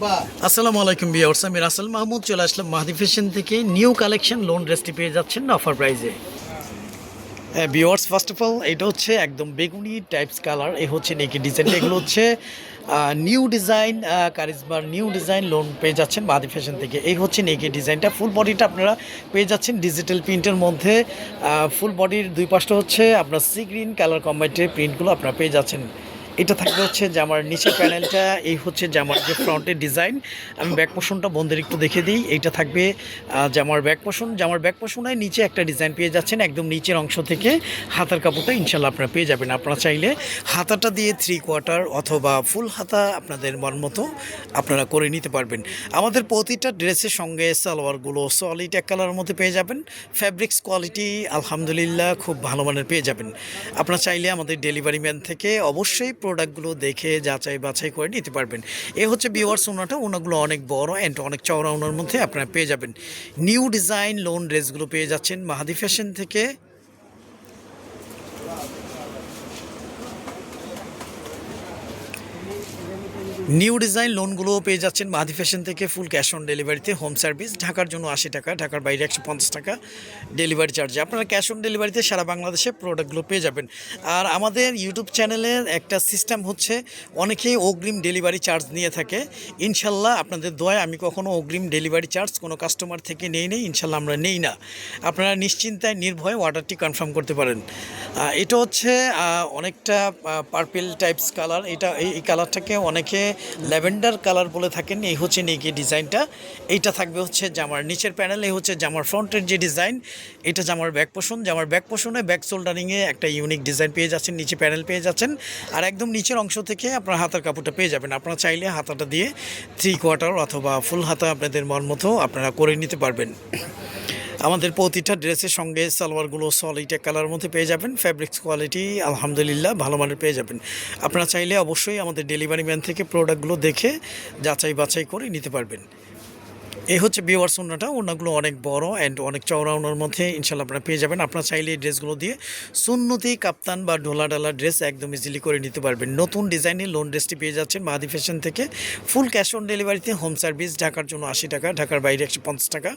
আসসালামু আলাইকুম বিয়ার্স আমি রাসেল মাহমুদ চলে আসলাম মাহাদি ফ্যাশন থেকে। নিউ কালেকশন লোন ড্রেসটি পেয়ে যাচ্ছেন অফার প্রাইজে হ্যাঁ বিওয়ার্স ফার্স্ট অফ অল এটা হচ্ছে একদম বেগুনি টাইপস কালার এ হচ্ছে নেকি ডিজাইন এগুলো হচ্ছে নিউ ডিজাইন কারিজমার নিউ ডিজাইন লোন পেয়ে যাচ্ছেন মাহাদি ফ্যাশন থেকে। এই হচ্ছে নেকি ডিজাইনটা ফুল বডিটা আপনারা পেয়ে যাচ্ছেন ডিজিটাল প্রিন্টের মধ্যে। ফুল বডির দুই পাশটা হচ্ছে আপনার সি গ্রিন কালার কম্বাইন্ডের প্রিন্টগুলো আপনারা পেয়ে যাচ্ছেন। এটা থাকবে হচ্ছে জামার নিচের প্যানেলটা, এই হচ্ছে জামার যে ফ্রন্টের ডিজাইন। আমি ব্যাক পোষণটা বন্ধের একটু দেখে দিই। এইটা থাকবে জামার ব্যাক পোষণ জামার ব্যাক পোষণে নিচে একটা ডিজাইন পেয়ে যাচ্ছেন, একদম নিচের অংশ থেকে হাতার কাপড়টা ইনশাল্লাহ আপনারা পেয়ে যাবেন। আপনারা চাইলে হাতাটা দিয়ে থ্রি কোয়ার্টার অথবা ফুল হাতা আপনাদের মন মতো আপনারা করে নিতে পারবেন। আমাদের প্রতিটা ড্রেসের সঙ্গে সালোয়ারগুলো সলিড এক কালারের মধ্যে পেয়ে যাবেন। ফ্যাব্রিক্স কোয়ালিটি আলহামদুলিল্লাহ খুব ভালো মানের পেয়ে যাবেন। আপনারা চাইলে আমাদের ডেলিভারি ম্যান থেকে অবশ্যই প্রোডাক্টগুলো দেখে, যাচাই বাছাই করে নিতে পারবেন। এ হচ্ছে বিওয়ার্স ওনাটা, ওনাগুলো অনেক বড় অ্যান্ড অনেক চওড়া ওনার মধ্যে আপনারা পেয়ে যাবেন। নিউ ডিজাইন লোন ড্রেসগুলো পেয়ে যাচ্ছেন। মাহাদি ফ্যাশন থেকে নিউ ডিজাইন লোনগুলোও পেয়ে যাচ্ছেন মাহাদি ফ্যাশন থেকে ফুল ক্যাশ অন ডেলিভারিতে হোম সার্ভিস ঢাকার জন্য আশি টাকা, ঢাকার বাইরে একশো পঞ্চাশ টাকা ডেলিভারি চার্জে আপনারা ক্যাশ অন ডেলিভারিতে সারা বাংলাদেশে প্রোডাক্টগুলো পেয়ে যাবেন। আর আমাদের ইউটিউব চ্যানেলের একটা সিস্টেম হচ্ছে, অনেকেই অগ্রিম ডেলিভারি চার্জ নিয়ে থাকে। ইনশাল্লাহ আপনাদের দোয়ায় আমি কখনও অগ্রিম ডেলিভারি চার্জ কোনো কাস্টমার থেকে নেই নেই, ইনশাল্লাহ আমরা নেই না। আপনারা নিশ্চিন্তায়, নির্ভয়ে অর্ডারটি কনফার্ম করতে পারেন। এটা হচ্ছে অনেকটা পার্পেল টাইপস কালার এটা এই এই কালারটাকে অনেকে ল্যাভেন্ডার কালার বলে থাকেন, এই হচ্ছে নেকি ডিজাইনটা। এইটা থাকবে হচ্ছে জামার নিচের প্যানেল, এই হচ্ছে জামার ফ্রন্টের যে ডিজাইন, এটা জামার ব্যাক পোষণ। জামার ব্যাক পোষণে ব্যাক শোল্ডারিংয়ে একটা ইউনিক ডিজাইন পেয়ে যাচ্ছেন, নিচে প্যানেল পেয়ে যাচ্ছেন। আর একদম নিচের অংশ থেকে আপনার হাতার কাপড়টা পেয়ে যাবেন। আপনারা চাইলে হাতাটা দিয়ে থ্রি কোয়ার্টার অথবা ফুল হাতা আপনাদের মন মতো আপনারা করে নিতে পারবেন। আমাদের প্রতিটা ড্রেসের সঙ্গে সালোয়ারগুলো সলিড কালার মধ্যে পেয়ে যাবেন। ফ্যাব্রিক্স কোয়ালিটি আলহামদুলিল্লাহ, ভালো মানের পেয়ে যাবেন। আপনারা চাইলে অবশ্যই আমাদের ডেলিভারি ম্যান থেকে প্রোডাক্টগুলো দেখে যাচাই বাছাই করে নিতে পারবেন। এই হচ্ছে বিওয়ার্স ওনাটা ওনাগুলো অনেক বড় অ্যান্ড অনেক চওড়া ওনার মধ্যে ইনশাল্লাহ আপনারা পেয়ে যাবেন। আপনারা চাইলে এই ড্রেসগুলো দিয়ে সুন্নতি, কাপ্তান বা ঢোলা ডালা ড্রেস একদম ইজিলি করে নিতে পারবেন। নতুন ডিজাইনের লোন ড্রেসটি পেয়ে যাচ্ছেন মাহাদি ফ্যাশন থেকে। ফুল ক্যাশ অন ডেলিভারিতে হোম সার্ভিস ঢাকার জন্য আশি টাকা, ঢাকার বাইরে একশো পঞ্চাশ টাকা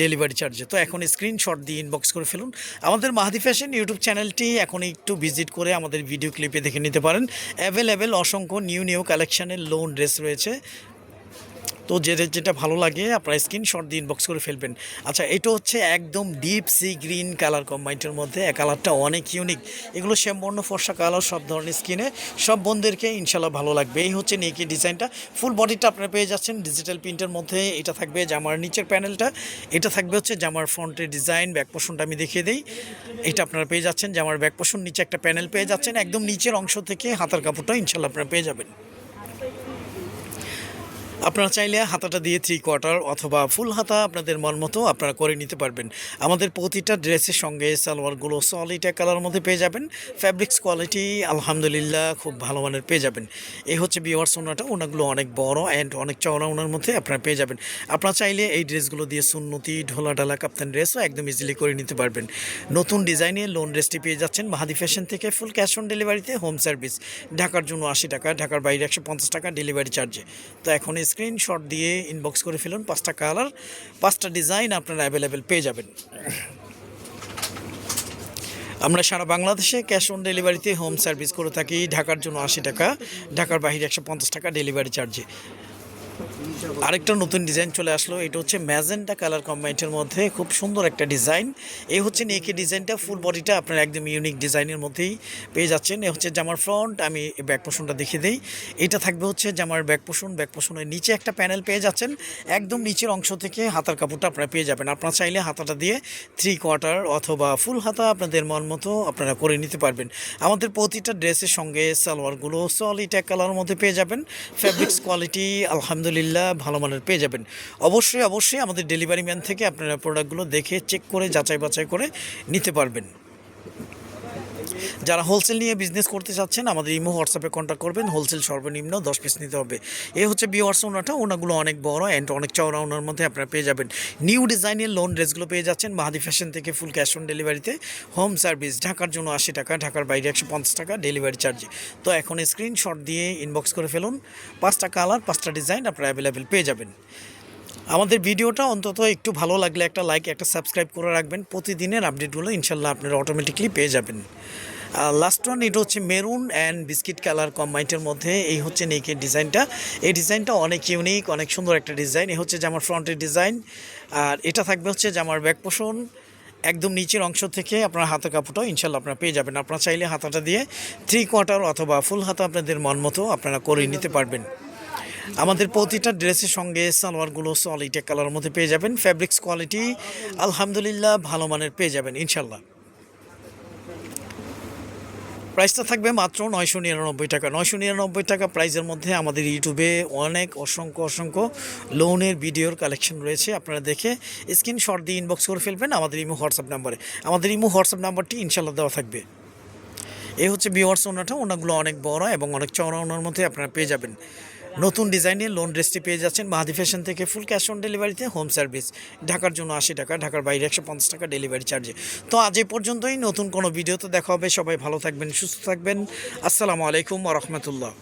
ডেলিভারি চার্জে তো এখন স্ক্রিনশট দিয়ে ইনবক্স করে ফেলুন। আমাদের মাহাদি ফ্যাশন ইউটিউব চ্যানেলটি এখন একটু ভিজিট করে আমাদের ভিডিও ক্লিপে দেখে নিতে পারেন। অ্যাভেলেবেল অসংখ্য নিউ নিউ কালেকশানের লোন ড্রেস রয়েছে। তো যে যেটা ভালো লাগে, আপনারা স্ক্রিনশট দিয়ে ইনবক্স করে ফেলবেন। আচ্ছা এটা হচ্ছে একদম ডিপ সি গ্রিন কালার কম্বাইন্ডের মধ্যে। কালারটা অনেক ইউনিক এগুলো শ্যামবর্ণ ফর্সা কালার সব ধরনের স্কিনে সব বন্ধুদেরকে ইনশাল্লাহ ভালো লাগবে। এই হচ্ছে নেকি ডিজাইনটা ফুল বডিটা আপনারা পেয়ে যাচ্ছেন ডিজিটাল প্রিন্টের মধ্যে। এটা থাকবে জামার নিচের প্যানেলটা এটা থাকবে হচ্ছে জামার ফ্রন্টের ডিজাইন ব্যাক পোষণটা আমি দেখিয়ে দিই। এটা আপনারা পেয়ে যাচ্ছেন জামার ব্যাক পোষণ নিচে একটা প্যানেল পেয়ে যাচ্ছেন। একদম নিচের অংশ থেকে হাতার কাপড়টা ইনশাল্লাহ আপনারা পেয়ে যাবেন। আপনারা চাইলে হাতাটা দিয়ে থ্রি কোয়ার্টার অথবা ফুল হাতা আপনাদের মন মতো আপনারা করে নিতে পারবেন। আমাদের প্রতিটা ড্রেসের সঙ্গে সালোয়ারগুলো সলিড কালার মধ্যে পেয়ে যাবেন। ফ্যাব্রিক্স কোয়ালিটি আলহামদুলিল্লাহ খুব ভালো মানের পেয়ে যাবেন। এই হচ্ছে বিওয়ার্স সোনাটা ওনাগুলো অনেক বড় অ্যান্ড অনেক চওড়া ওনার মধ্যে আপনারা পেয়ে যাবেন। আপনারা চাইলে এই ড্রেসগুলো দিয়ে সুন্নতি, ঢোলা ডালা কাপ্তান ড্রেসও একদম ইজিলি করে নিতে পারবেন। নতুন ডিজাইনের লোন ড্রেসটি পেয়ে যাচ্ছেন মাহাদি ফ্যাশন থেকে ফুল ক্যাশ অন ডেলিভারিতে হোম সার্ভিস ঢাকার জন্য আশি টাকা, ঢাকার বাইরে একশো পঞ্চাশ টাকা ডেলিভারি চার্জে তো এখন স্ক্রিনশট দিয়ে ইনবক্স করে ফেলুন, পাঁচটা কালার পাঁচটা ডিজাইন আপনারা অ্যাভেলেবেল পেয়ে যাবেন। আমরা সারা বাংলাদেশে ক্যাশ অন ডেলিভারিতে হোম সার্ভিস করে থাকি, ঢাকার জন্য আশি টাকা, ঢাকার বাহিরে একশো পঞ্চাশ টাকা ডেলিভারি চার্জে আরেকটা নতুন ডিজাইন চলে আসলো, এটা হচ্ছে ম্যাজেন্টা কালার কম্বাইন্ডের মধ্যে, খুব সুন্দর একটা ডিজাইন। এই হচ্ছে নেকি ডিজাইনটা, ফুল বডিটা আপনার একদম ইউনিক ডিজাইনের মধ্যেই পেয়ে যাচ্ছেন। এ হচ্ছে জামার ফ্রন্ট, আমি ব্যাক পোষণটা দেখিয়ে দিই। এটা থাকবে হচ্ছে জামার ব্যাক পোষণ, ব্যাক পোষণের নিচে একটা প্যানেল পেয়ে যাচ্ছেন। একদম নিচের অংশ থেকে হাতার কাপড়টা আপনারা পেয়ে যাবেন। আপনারা চাইলে হাতাটা দিয়ে থ্রি কোয়ার্টার অথবা ফুল হাতা আপনাদের মন মতো আপনারা করে নিতে পারবেন। আমাদের প্রতিটা ড্রেসের সঙ্গে সালোয়ারগুলো সলিড এক কালারের মধ্যে পেয়ে যাবেন। ফ্যাব্রিক্স কোয়ালিটি আলহামদুলিল্লাহ ভালো মানের পেয়ে যাবেন। অবশ্যই অবশ্যই আমাদের ডেলিভারি ম্যান থেকে আপনারা প্রোডাক্টগুলো দেখে চেক করে যাচাই বাছাই করে নিতে পারবেন। যারা হোলসেল নিয়ে বিজনেস করতে চাচ্ছেন, আমাদের ইমো হোয়াটসঅ্যাপে কন্ট্যাক্ট করবেন। হোলসেল সর্বনিম্ন দশ পিস নিতে হবে। এ হচ্ছে বিওয়ার্স ওনাটা। ওনাগুলো অনেক বড় অ্যান্ড অনেক চওড়া ওনার মধ্যে আপনারা পেয়ে যাবেন। নিউ ডিজাইনের লোন ড্রেসগুলো পেয়ে যাচ্ছেন মাহাদি ফ্যাশন থেকে ফুল ক্যাশ অন ডেলিভারিতে হোম সার্ভিস ঢাকার জন্য আশি টাকা, ঢাকার বাইরে একশো পঞ্চাশ টাকা ডেলিভারি চার্জে তো এখন স্ক্রিনশট দিয়ে ইনবক্স করে ফেলুন। পাঁচটা কালার পাঁচটা ডিজাইন আপনারা অ্যাভেলেবেল পেয়ে যাবেন। আমাদের ভিডিওটা অন্তত একটু ভালো লাগলে একটা লাইক একটা সাবস্ক্রাইব করে রাখবেন। প্রতিদিনের আপডেটগুলো ইনশাল্লাহ আপনারা অটোমেটিকলি পেয়ে যাবেন। লাস্ট ওয়ান এটা হচ্ছে মেরুন অ্যান্ড বিস্কিট কালার কম্বাইন্টের মধ্যে। এই হচ্ছে নেকের ডিজাইনটা এই ডিজাইনটা অনেক ইউনিক অনেক সুন্দর একটা ডিজাইন এই হচ্ছে জামার ফ্রন্টের ডিজাইন আর এটা থাকবে হচ্ছে জামার ব্যাক পোষণ একদম নিচের অংশ থেকে আপনার হাতের কাপড়টাও ইনশাল্লাহ আপনারা পেয়ে যাবেন। আপনারা চাইলে হাতাটা দিয়ে থ্রি কোয়ার্টার অথবা ফুল হাতা আপনাদের মন মতো আপনারা করে নিতে পারবেন। আমাদের প্রতিটা ড্রেসের সঙ্গে সালোয়ারগুলো সলিড এক কালারের মধ্যে পেয়ে যাবেন। ফ্যাব্রিক্স কোয়ালিটি আলহামদুলিল্লাহ, ভালো মানের পেয়ে যাবেন, ইনশাল্লাহ। প্রাইসটা থাকবে মাত্র নয়শো নিরানব্বই টাকা। নয়শো নিরানব্বই টাকা প্রাইজের মধ্যে আমাদের ইউটিউবে অনেক অসংখ্য অসংখ্য লোনের ভিডিওর কালেকশন রয়েছে, আপনারা দেখে স্ক্রিনশট দিয়ে ইনবক্স করে ফেলবেন আমাদের ইমো হোয়াটসঅ্যাপ নাম্বারে। আমাদের ইমো হোয়াটসঅ্যাপ নাম্বারটি ইনশাল্লাহ দেওয়া থাকবে। এই হচ্ছে বিওয়ার্স ওনাটা, ওনাগুলো অনেক বড় এবং অনেক চওড়া ওনার মধ্যে আপনারা পেয়ে যাবেন। নতুন ডিজাইনের লোন ড্রেসটি পেয়ে যাচ্ছেন মাহাদি ফ্যাশন থেকে ফুল ক্যাশ অন ডেলিভারিতে হোম সার্ভিস ঢাকার জন্য আশি টাকা, ঢাকার বাইরে একশো পঞ্চাশ টাকা ডেলিভারি চার্জে তো আজ এ পর্যন্তই, নতুন কোনো ভিডিওতে দেখা হবে। সবাই ভালো থাকবেন, সুস্থ থাকবেন। আসসালামু আলাইকুম রহমতুল্লাহ।